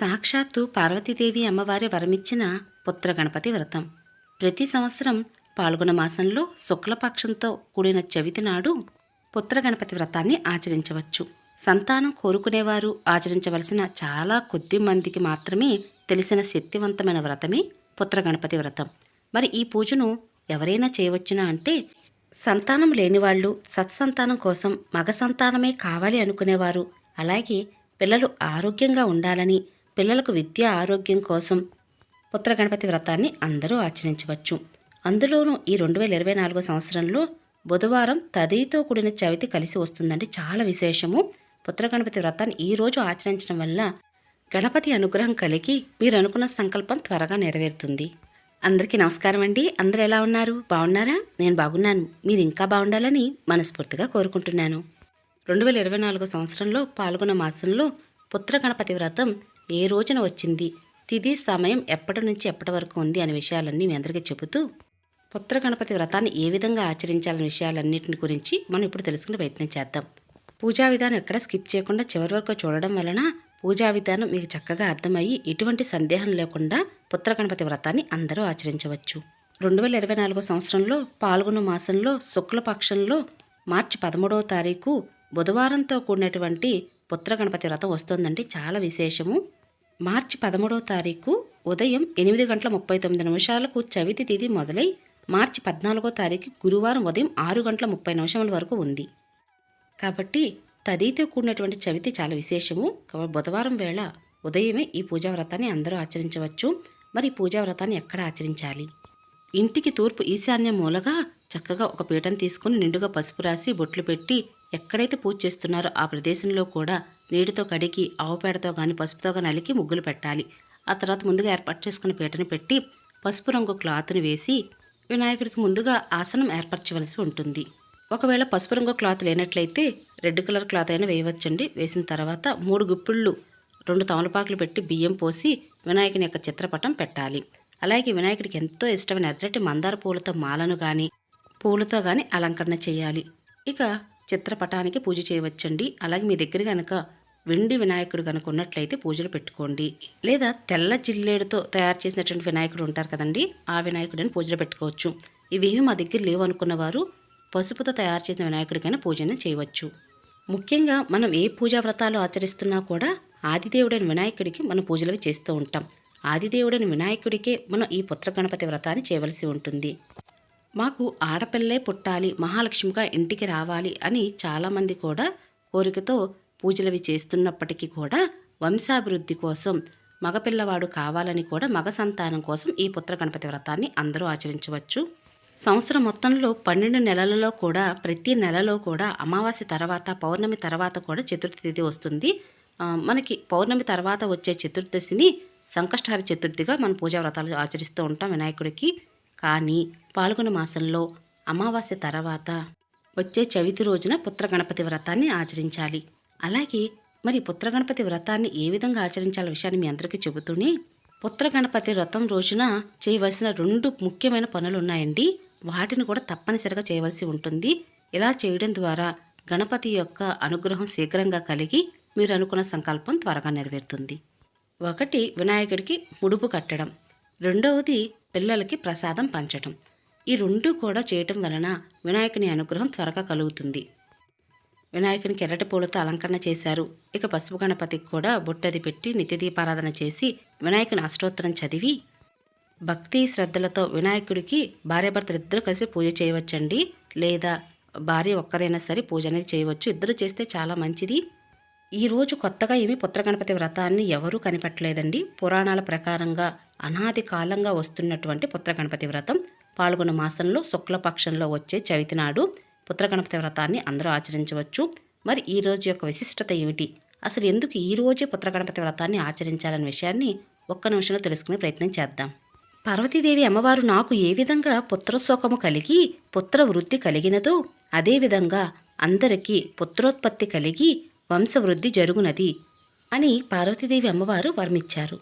సాక్షాత్తు పార్వతీదేవి అమ్మవారి వరమిచ్చిన పుత్ర గణపతి వ్రతం. ప్రతి సంవత్సరం పాల్గొన మాసంలో శుక్లపక్షంతో కూడిన చవితి నాడు పుత్ర గణపతి వ్రతాన్ని ఆచరించవచ్చు. సంతానం కోరుకునేవారు ఆచరించవలసిన చాలా కొద్ది మందికి మాత్రమే తెలిసిన శక్తివంతమైన వ్రతమే పుత్ర గణపతి వ్రతం. మరి ఈ పూజను ఎవరైనా చేయవచ్చునా అంటే సంతానం లేనివాళ్ళు సత్సంతానం కోసం మగ సంతానమే కావాలి అనుకునేవారు. అలాగే పిల్లలు ఆరోగ్యంగా ఉండాలని పిల్లలకు విద్య ఆరోగ్యం కోసం పుత్ర గణపతి వ్రతాన్ని అందరూ ఆచరించవచ్చు. అందులోనూ ఈ రెండు వేల ఇరవై నాలుగో సంవత్సరంలో బుధవారం తదితో కూడిన చవితి కలిసి వస్తుందండి. చాలా విశేషము. పుత్ర గణపతి వ్రతాన్ని ఈ రోజు ఆచరించడం వల్ల గణపతి అనుగ్రహం కలిగి మీరు అనుకున్న సంకల్పం త్వరగా నెరవేరుతుంది. అందరికీ నమస్కారం అండి. అందరూ ఎలా ఉన్నారు? బాగున్నారా? నేను బాగున్నాను. మీరు ఇంకా బాగుండాలని మనస్ఫూర్తిగా కోరుకుంటున్నాను. రెండు వేల ఇరవై నాలుగో సంవత్సరంలో పాల్గొన్న మాసంలో పుత్ర గణపతి వ్రతం ఏ రోజున వచ్చింది? తిది సమయం ఎప్పటి నుంచి ఎప్పటి వరకు ఉంది? అనే విషయాలన్నీ మీ అందరికీ చెబుతూ పుత్ర గణపతి వ్రతాన్ని ఏ విధంగా ఆచరించాలనే విషయాలన్నింటిని గురించి మనం ఇప్పుడు తెలుసుకునే ప్రయత్నం చేద్దాం. పూజా విధానం ఎక్కడ స్కిప్ చేయకుండా చివరి వరకు చూడడం వలన పూజా విధానం మీకు చక్కగా అర్థమయ్యి ఎటువంటి సందేహం లేకుండా పుత్ర గణపతి వ్రతాన్ని అందరూ ఆచరించవచ్చు. రెండు వేల ఇరవై నాలుగో సంవత్సరంలో పాల్గొన్న మాసంలో శుక్లపక్షంలో మార్చి పదమూడవ తారీఖు బుధవారంతో కూడినటువంటి పుత్ర గణపతి వ్రతం వస్తుందండి. చాలా విశేషము. మార్చి పదమూడవ తారీఖు ఉదయం ఎనిమిది గంటల ముప్పై తొమ్మిది నిమిషాలకు చవితి తిథి మొదలై మార్చి పద్నాలుగో తారీఖు గురువారం ఉదయం ఆరు గంటల ముప్పై నిమిషముల వరకు ఉంది. కాబట్టి తదితో కూడినటువంటి చవితి చాలా విశేషము. కాబట్టి బుధవారం వేళ ఉదయమే ఈ పూజా వ్రతాన్ని అందరూ ఆచరించవచ్చు. మరి ఈ పూజా వ్రతాన్ని ఎక్కడ ఆచరించాలి? ఇంటికి తూర్పు ఈశాన్య మూలగా చక్కగా ఒక పీటను తీసుకుని నిండుగా పసుపు రాసి బొట్లు పెట్టి ఎక్కడైతే పూజ చేస్తున్నారో ఆ ప్రదేశంలో కూడా నీటితో కడిగి ఆవు పేడతో కానీ పసుపుతో కానీ అలికి ముగ్గులు పెట్టాలి. ఆ తర్వాత ముందుగా ఏర్పాటు చేసుకున్న పీటను పెట్టి పసుపు రంగు క్లాత్ని వేసి వినాయకుడికి ముందుగా ఆసనం ఏర్పరచవలసి ఉంటుంది. ఒకవేళ పసుపు రంగు క్లాత్ లేనట్లయితే రెడ్ కలర్ క్లాత్ అయినా వేయవచ్చండి. వేసిన తర్వాత మూడు గుప్పిళ్ళు రెండు తమలపాకులు పెట్టి బియ్యం పోసి వినాయకుని యొక్క చిత్రపటం పెట్టాలి. అలాగే వినాయకుడికి ఎంతో ఇష్టమైన ఎర్రటి మందార పూలతో మాలను కానీ పూలతో కానీ అలంకరణ చేయాలి. ఇక చిత్రపటానికి పూజ చేయవచ్చండి. అలాగే మీ దగ్గర కనుక వెండి వినాయకుడు కనుక ఉన్నట్లయితే పూజలు పెట్టుకోండి. లేదా తెల్ల జిల్లేడుతో తయారు చేసినటువంటి వినాయకుడు ఉంటారు కదండి ఆ వినాయకుడిని పూజలు పెట్టుకోవచ్చు. ఇవేమి మా దగ్గర లేవు అనుకున్న వారు పసుపుతో తయారు చేసిన వినాయకుడికైనా పూజను చేయవచ్చు. ముఖ్యంగా మనం ఏ పూజా వ్రతాలు ఆచరిస్తున్నా కూడా ఆదిదేవుడైన వినాయకుడికి మనం పూజలు చేస్తూ ఉంటాం. ఆదిదేవుడైన వినాయకుడికే మనం ఈ పుత్ర గణపతి వ్రతాన్ని చేయవలసి ఉంటుంది. మాకు ఆడపిల్లే పుట్టాలి మహాలక్ష్మిగా ఇంటికి రావాలి అని చాలామంది కూడా కోరికతో పూజలవి చేస్తున్నప్పటికీ కూడా వంశాభివృద్ధి కోసం మగపిల్లవాడు కావాలని కూడా మగ సంతానం కోసం ఈ పుత్ర గణపతి వ్రతాన్ని అందరూ ఆచరించవచ్చు. సంవత్సరం మొత్తంలో పన్నెండు నెలలలో కూడా ప్రతి నెలలో కూడా అమావాస్య తర్వాత పౌర్ణమి తర్వాత కూడా చతుర్థి తిథి వస్తుంది. మనకి పౌర్ణమి తర్వాత వచ్చే చతుర్దశిని సంకష్టహార చతుర్థిగా మన పూజా వ్రతాలు ఆచరిస్తూ ఉంటాం వినాయకుడికి. కానీ పాల్గొన మాసంలో అమావాస్య తర్వాత వచ్చే చవితి రోజున పుత్రగణపతి వ్రతాన్ని ఆచరించాలి. అలాగే మరి పుత్రగణపతి వ్రతాన్ని ఏ విధంగా ఆచరించాల విషయాన్ని మీ అందరికీ చెబుతూనే పుత్రగణపతి వ్రతం రోజున చేయవలసిన రెండు ముఖ్యమైన పనులు ఉన్నాయండి. వాటిని కూడా తప్పనిసరిగా చేయవలసి ఉంటుంది. ఇలా చేయడం ద్వారా గణపతి యొక్క అనుగ్రహం శీఘ్రంగా కలిగి మీరు అనుకున్న సంకల్పం త్వరగా నెరవేరుతుంది. ఒకటి వినాయకుడికి ముడుపు కట్టడం. రెండవది పిల్లలకి ప్రసాదం పంచటం. ఈ రెండు కూడా చేయటం వలన వినాయకుని అనుగ్రహం త్వరగా కలుగుతుంది. వినాయకునికి ఎర్రటి పూలతో అలంకరణ చేశారు. ఇక పసుపు గణపతికి కూడా బొట్టది పెట్టి నిత్యదీపారాధన చేసి వినాయకుని అష్టోత్తరం చదివి భక్తి శ్రద్ధలతో వినాయకుడికి భార్యాభర్తలు ఇద్దరు కలిసి పూజ చేయవచ్చండి. లేదా భార్య ఒక్కరైనా సరే పూజ అనేది చేయవచ్చు. ఇద్దరు చేస్తే చాలా మంచిది. ఈరోజు కొత్తగా ఏమి పుత్రగణపతి వ్రతాన్ని ఎవరూ కనిపెట్టలేదండి. పురాణాల ప్రకారంగా అనాది కాలంగా వస్తున్నటువంటి పుత్రగణపతి వ్రతం పాల్గొన్న మాసంలో శుక్లపక్షంలో వచ్చే చవితి నాడు పుత్రగణపతి వ్రతాన్ని అందరూ ఆచరించవచ్చు. మరి ఈ రోజు యొక్క విశిష్టత ఏమిటి? అసలు ఎందుకు ఈ రోజే పుత్రగణపతి వ్రతాన్ని ఆచరించాలనే విషయాన్ని ఒక్క నిమిషంలో తెలుసుకునే ప్రయత్నం చేద్దాం. పార్వతీదేవి అమ్మవారు నాకు ఏ విధంగా పుత్రశోకము కలిగి పుత్ర వృద్ధి కలిగినదో అదేవిధంగా అందరికీ పుత్రోత్పత్తి కలిగి వంశవృద్ధి జరుగునది అని పార్వతీదేవి అమ్మవారు వర్మిచ్చారు.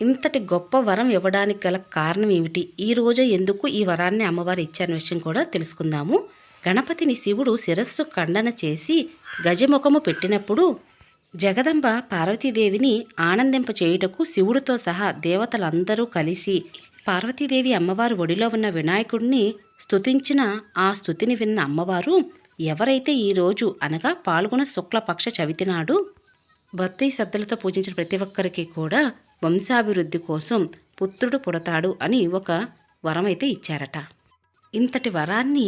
ఇంతటి గొప్ప వరం ఇవ్వడానికి గల కారణం ఏమిటి? ఈ రోజే ఎందుకు ఈ వరాన్ని అమ్మవారు ఇచ్చారనే విషయం కూడా తెలుసుకుందాము. గణపతిని శివుడు శిరస్సు ఖండన చేసి గజముఖము పెట్టినప్పుడు జగదంబ పార్వతీదేవిని ఆనందింప చేయుటకు శివుడితో సహా దేవతలందరూ కలిసి పార్వతీదేవి అమ్మవారు ఒడిలో ఉన్న వినాయకుడిని స్తుతించిన ఆ స్థుతిని విన్న అమ్మవారు ఎవరైతే ఈరోజు అనగా పాల్గొన శుక్లపక్ష చవితి నాడు భక్తి శ్రద్ధలతో పూజించిన ప్రతి ఒక్కరికి కూడా వంశాభివృద్ధి కోసం పుత్రుడు పుడతాడు అని ఒక వరం అయితే ఇచ్చారట. ఇంతటి వరాన్ని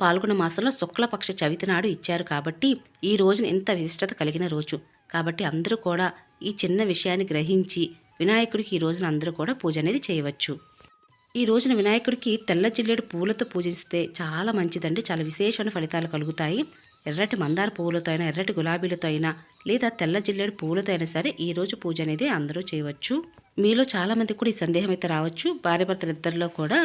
పాల్గొన మాసంలో శుక్లపక్ష చవితి నాడు ఇచ్చారు కాబట్టి ఈ రోజున ఇంత విశిష్టత కలిగిన రోజు. కాబట్టి అందరూ కూడా ఈ చిన్న విషయాన్ని గ్రహించి వినాయకుడికి ఈ రోజున అందరూ కూడా పూజ అనేది చేయవచ్చు. ఈ రోజున వినాయకుడికి తెల్ల జిల్లేడు పూలతో పూజిస్తే చాలా మంచిదండి. చాలా విశేషమైన ఫలితాలు కలుగుతాయి. ఎర్రటి మందార పువ్వులతో అయినా ఎర్రటి గులాబీలతో అయినా లేదా తెల్ల జిల్లేడు పువ్వులతో అయినా సరే ఈ రోజు పూజ అనేది అందరూ చేయవచ్చు. మీలో చాలా మందికి కూడా ఈ సందేహం అయితే రావచ్చు. భార్య ఇద్దరిలో కూడా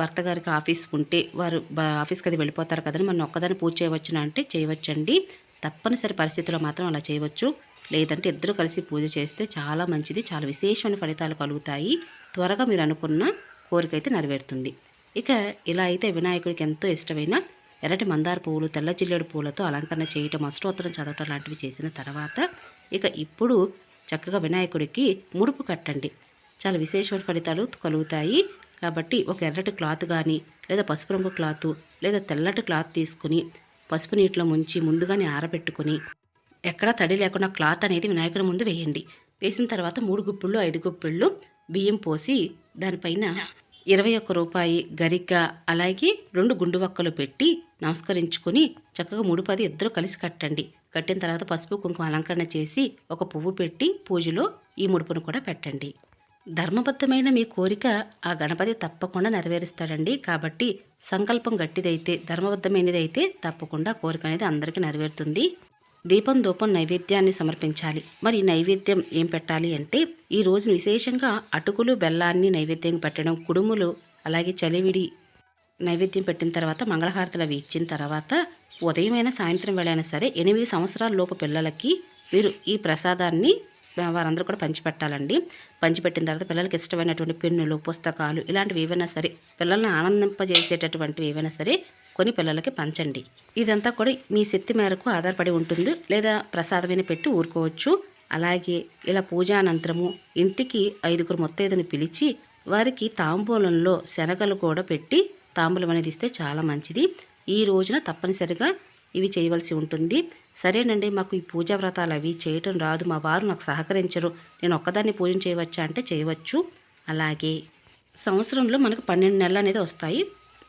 భర్త గారికి ఆఫీస్ ఉంటే వారు ఆఫీస్కి అది వెళ్ళిపోతారు కదని మనం ఒక్కదాన్ని పూజ చేయవచ్చునా అంటే చేయవచ్చండి. తప్పనిసరి పరిస్థితుల్లో మాత్రం అలా చేయవచ్చు. లేదంటే ఇద్దరు కలిసి పూజ చేస్తే చాలా మంచిది. చాలా విశేషమైన ఫలితాలు కలుగుతాయి. త్వరగా మీరు అనుకున్న కోరిక అయితే నెరవేరుతుంది. ఇక ఇలా అయితే వినాయకుడికి ఎంతో ఇష్టమైన ఎర్రటి మందార పువ్వులు తెల్ల జిల్లేడు పువ్వులతో అలంకరణ చేయటం అష్టోత్తరం చదవటం లాంటివి చేసిన తర్వాత ఇక ఇప్పుడు చక్కగా వినాయకుడికి ముడుపు కట్టండి. చాలా విశేషమైన ఫలితాలు కలుగుతాయి. కాబట్టి ఒక ఎర్రటి క్లాత్ కానీ లేదా పసుపు రంగు క్లాత్ లేదా తెల్లటి క్లాత్ తీసుకుని పసుపు నీటిలో ముంచి ముందుగానే ఆరబెట్టుకుని ఎక్కడా తడి లేకుండా క్లాత్ అనేది వినాయకుడి ముందు వేయండి. వేసిన తర్వాత మూడు గుప్పిళ్ళు ఐదు గుప్పిళ్ళు బియ్యం పోసి దానిపైన ఇరవై ఒక్క రూపాయి గరిక అలాగే రెండు గుండు వక్కలు పెట్టి నమస్కరించుకొని చక్కగా ముడిపది ఇద్దరు కలిసి కట్టండి. కట్టిన తర్వాత పసుపు కుంకుమ అలంకరణ చేసి ఒక పువ్వు పెట్టి పూజలో ఈ ముడుపును కూడా పెట్టండి. ధర్మబద్ధమైన మీ కోరిక ఆ గణపతి తప్పకుండా నెరవేరుస్తాడండి. కాబట్టి సంకల్పం గట్టిదైతే ధర్మబద్ధమైనదైతే తప్పకుండా కోరిక అనేది అందరికీ నెరవేరుతుంది. దీపం ధూపం నైవేద్యాన్ని సమర్పించాలి. మరి నైవేద్యం ఏం పెట్టాలి అంటే ఈ రోజు విశేషంగా అటుకులు బెల్లాన్ని నైవేద్యం పెట్టడం కుడుములు అలాగే చలివిడి నైవేద్యం పెట్టిన తర్వాత మంగళహారతులు అవి ఇచ్చిన తర్వాత ఉదయమైనా సాయంత్రం వేళైనా సరే ఎనిమిది సంవత్సరాల లోపు పిల్లలకి మీరు ఈ ప్రసాదాన్ని వారందరూ కూడా పంచిపెట్టాలండి. పంచిపెట్టిన తర్వాత పిల్లలకి ఇష్టమైనటువంటి పెన్నులు పుస్తకాలు ఇలాంటివి ఏవైనా సరే పిల్లల్ని ఆనందింపజేసేటటువంటివి ఏవైనా సరే కొన్ని పిల్లలకి పంచండి. ఇదంతా కూడా మీ శక్తి మేరకు ఆధారపడి ఉంటుంది. లేదా ప్రసాదమైన పెట్టి ఊరుకోవచ్చు. అలాగే ఇలా పూజానంతరము ఇంటికి ఐదుగురు మొత్తైదుని పిలిచి వారికి తాంబూలంలో శనగలు కూడా పెట్టి తాంబూలం అనేది ఇస్తే చాలా మంచిది. ఈ రోజున తప్పనిసరిగా ఇవి చేయవలసి ఉంటుంది. సరేనండి మాకు ఈ పూజా వ్రతాలు అవి చేయటం రాదు. మా వారు నాకు సహకరించరు. నేను ఒక్కదాన్ని పూజ చేయవచ్చా అంటే చేయవచ్చు. అలాగే సంవత్సరంలో మనకు పన్నెండు నెలలు అనేది వస్తాయి.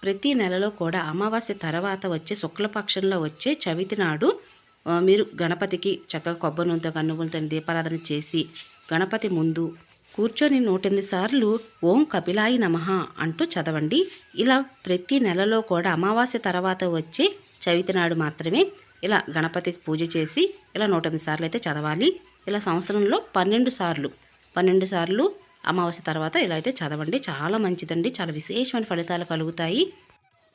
ప్రతి నెలలో కూడా అమావాస్య తర్వాత వచ్చే శుక్లపక్షంలో వచ్చే చవితి నాడు మీరు గణపతికి చక్కగా కొబ్బరి నూనెతో కన్నుగులతో దీపారాధన చేసి గణపతి ముందు కూర్చొని నూటెనిమిది సార్లు ఓం కపిలాయి నమః అంటూ చదవండి. ఇలా ప్రతి నెలలో కూడా అమావాస్య తర్వాత వచ్చే చవితి నాడు మాత్రమే ఇలా గణపతికి పూజ చేసి ఇలా నూట ఎనిమిది సార్లు అయితే చదవాలి. ఇలా సంవత్సరంలో పన్నెండు సార్లు పన్నెండు సార్లు అమావాస్య తర్వాత ఇలా అయితే చదవండి. చాలా మంచిదండి. చాలా విశేషమైన ఫలితాలు కలుగుతాయి.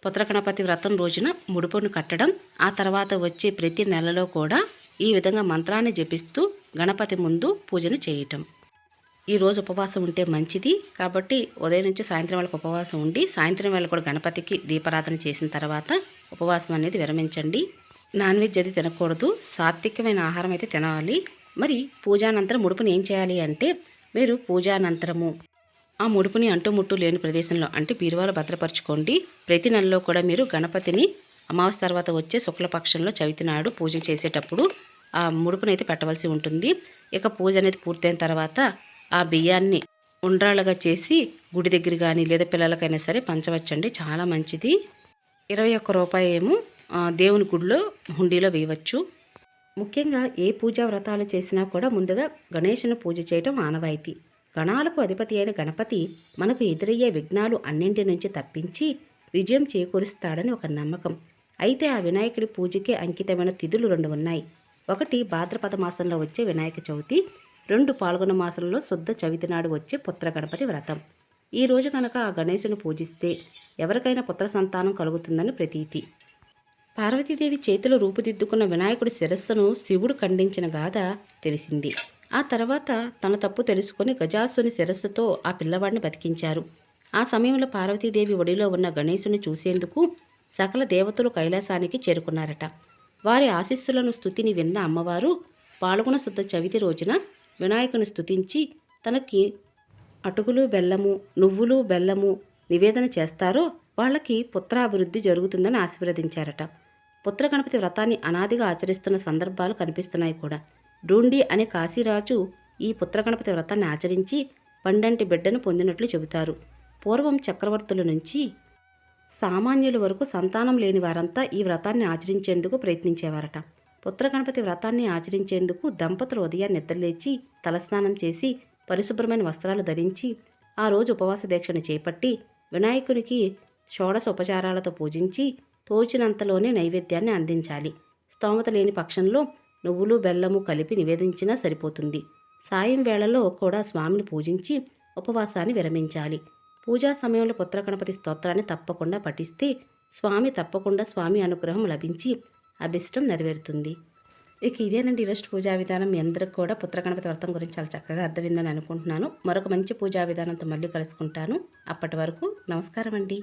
పుత్రగణపతి వ్రతం రోజున ముడుపును కట్టడం ఆ తర్వాత వచ్చే ప్రతి నెలలో కూడా ఈ విధంగా మంత్రాన్ని జపిస్తూ గణపతి ముందు పూజను చేయటం. ఈరోజు ఉపవాసం ఉంటే మంచిది. కాబట్టి ఉదయం నుంచి సాయంత్రం వేళకు ఉపవాసం ఉండి సాయంత్రం వేళ కూడా గణపతికి దీపారాధన చేసిన తర్వాత ఉపవాసం అనేది విరమించండి. నాన్ వెజ్ అది తినకూడదు. సాత్వికమైన ఆహారం అయితే తినాలి. మరి పూజానంతరం ముడుపుని ఏం చేయాలి అంటే మీరు పూజానంతరము. ఆ ముడుపుని అంటుముట్టు లేని ప్రదేశంలో అంటే బీరువాలో భద్రపరచుకోండి. ప్రతి నెలలో కూడా మీరు గణపతిని అమావాస్య తర్వాత వచ్చే శుక్లపక్షంలో చవితి నాడు పూజ చేసేటప్పుడు ఆ ముడుపుని అయితే పెట్టవలసి ఉంటుంది. ఇక పూజ అనేది పూర్తయిన తర్వాత ఆ బియ్యాన్ని ఉండ్రాళ్ళగా చేసి గుడి దగ్గర కానీ లేదా పిల్లలకైనా సరే పంచవచ్చండి. చాలా మంచిది. ఇరవై ఒక్క రూపాయి ఏమో దేవుని గుడిలో హుండీలో వేయవచ్చు. ముఖ్యంగా ఏ పూజా వ్రతాలు చేసినా కూడా ముందుగా గణేషును పూజ చేయటం ఆనవాయితీ గణాలకు అధిపతి అయిన గణపతి మనకు ఎదురయ్యే విఘ్నాలు అన్నింటి నుంచి తప్పించి విజయం చేకూరుస్తాడని ఒక నమ్మకం. అయితే ఆ వినాయకుడి పూజకే అంకితమైన తిథులు రెండు ఉన్నాయి. ఒకటి భాద్రపద మాసంలో వచ్చే వినాయక చవితి రెండు పాల్గొన మాసంలో శుద్ధ చవితి నాడు వచ్చే పుత్ర గణపతి వ్రతం. ఈ రోజు కనుక ఆ గణేశుని పూజిస్తే ఎవరికైనా పుత్ర సంతానం కలుగుతుందని ప్రతీతి. పార్వతీదేవి చేతిలో రూపుదిద్దుకున్న వినాయకుడి శిరస్సును శివుడు ఖండించిన గాథ తెలిసింది. ఆ తర్వాత తన తప్పు తెలుసుకొని గజాసుని శిరస్సుతో ఆ పిల్లవాడిని బతికించారు. ఆ సమయంలో పార్వతీదేవి ఒడిలో ఉన్న గణేశుని చూసేందుకు సకల దేవతలు కైలాసానికి చేరుకున్నారట. వారి ఆశీస్సులను స్థుతిని విన్న అమ్మవారు పాల్గొన శుద్ధ చవితి రోజున వినాయకుని స్థుతించి తనకి అటుకులు బెల్లము నువ్వులు బెల్లము నివేదన చేస్తారో వాళ్ళకి పుత్రాభివృద్ధి జరుగుతుందని ఆశీర్వదించారట. పుత్ర గణపతి వ్రతాన్ని అనాదిగా ఆచరిస్తున్న సందర్భాలు కనిపిస్తున్నాయి కూడా. డూండి అనే కాశీరాజు ఈ పుత్ర గణపతి వ్రతాన్ని ఆచరించి పండంటి బిడ్డను పొందినట్లు చెబుతారు. పూర్వం చక్రవర్తుల నుంచి సామాన్యుల వరకు సంతానం లేని వారంతా ఈ వ్రతాన్ని ఆచరించేందుకు ప్రయత్నించేవారట. పుత్ర గణపతి వ్రతాన్ని ఆచరించేందుకు దంపతులు ఉదయాన్ని నిద్రలేచి తలస్నానం చేసి పరిశుభ్రమైన వస్త్రాలు ధరించి ఆ రోజు ఉపవాస దీక్షను చేపట్టి వినాయకునికి షోడశ ఉపచారాలతో పూజించి తోచినంతలోనే నైవేద్యాన్ని అందించాలి. స్తోమత లేని పక్షంలో నువ్వులు బెల్లము కలిపి నివేదించినా సరిపోతుంది. సాయం వేళలో కూడా స్వామిని పూజించి ఉపవాసాన్ని విరమించాలి. పూజా సమయంలో పుత్ర గణపతి స్తోత్రాన్ని తప్పకుండా పఠిస్తే స్వామి తప్పకుండా స్వామి అనుగ్రహం లభించి అభిష్టం నెరవేరుతుంది. ఇక ఇదేనండి ఈరోజు పూజా విధానం. మీ అందరికి కూడా పుత్ర గణపతి వ్రతం గురించి చాలా చక్కగా అర్థమైందని అనుకుంటున్నాను. మరొక మంచి పూజా విధానంతో మళ్ళీ కలుసుకుంటాను. అప్పటి వరకు నమస్కారం అండి